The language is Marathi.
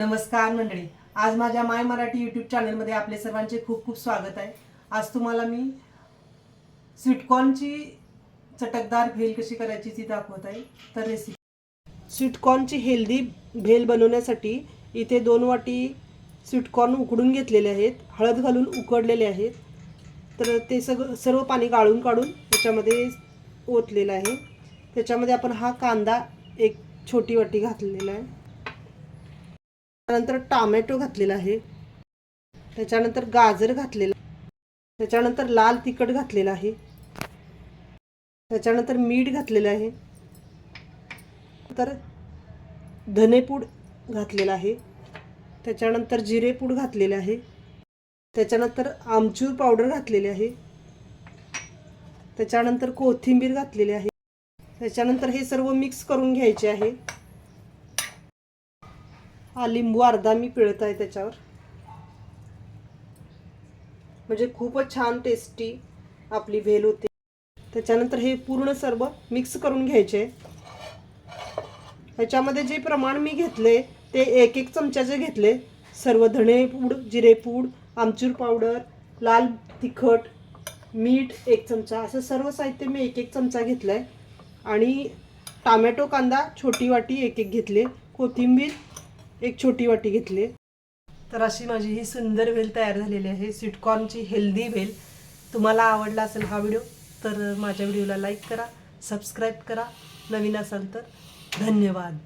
नमस्कार मंडळी. आज माझ्या माय मराठी यूट्यूब चॅनलमध्ये आपले सर्वांचे खूप खूप स्वागत आहे. आज तुम्हाला मी स्वीटकॉर्नची चटकदार भेल कशी करायची ती दाखवत आहे. तर रेसिपी स्वीटकॉर्नची हेल्दी भेल बनवण्यासाठी इथे दोन वाटी स्वीटकॉर्न उकडून घेतलेले आहेत. हळद घालून उकडलेले आहेत. तर ते सगळं सर्व पाणी गाळून काढून त्याच्यामध्ये ओतलेलं आहे. त्याच्यामध्ये आपण हा कांदा एक छोटी वाटी घातलेला आहे. त्यानंतर टामॅटो घातलेला आहे. त्याच्यानंतर गाजर घातलेला त्याच्यानंतर लाल तिखट घातलेलं आहे. त्याच्यानंतर मीठ घातलेलं आहे. तर धनेपूड घातलेला आहे. त्याच्यानंतर जिरेपूड घातलेले आहे. त्याच्यानंतर आमचूर पावडर घातलेली आहे. त्याच्यानंतर कोथिंबीर घातलेली आहे. त्याच्यानंतर हे सर्व मिक्स करून घ्यायचे आहे. हा लिंबू अर्धा मी पिळत आहे त्याच्यावर. म्हणजे खूपच छान टेस्टी आपली व्हेल होते. त्याच्यानंतर हे पूर्ण सर्व मिक्स करून घ्यायचे. ह्याच्यामध्ये जे प्रमाण मी घेतले ते एक एक चमच्याचे घेतले सर्व धणे पूड जिरेपूड आमचूर पावडर लाल तिखट मीठ एक चमचा असं सर्व साहित्य मी एक एक चमचा घेतलं आहे आणि टामॅटो कांदा छोटी वाटी एक एक घेतले. कोथिंबीर एक छोटी वाटी घेतली. तर अशी माझी ही सुंदर वेल तयार झालेली आहे. स्वीटकॉर्नची हेल्दी वेल तुम्हाला आवडला असेल हा व्हिडिओ तर माझ्या व्हिडिओला लाईक करा सबस्क्राईब करा. नवीन असाल तर धन्यवाद.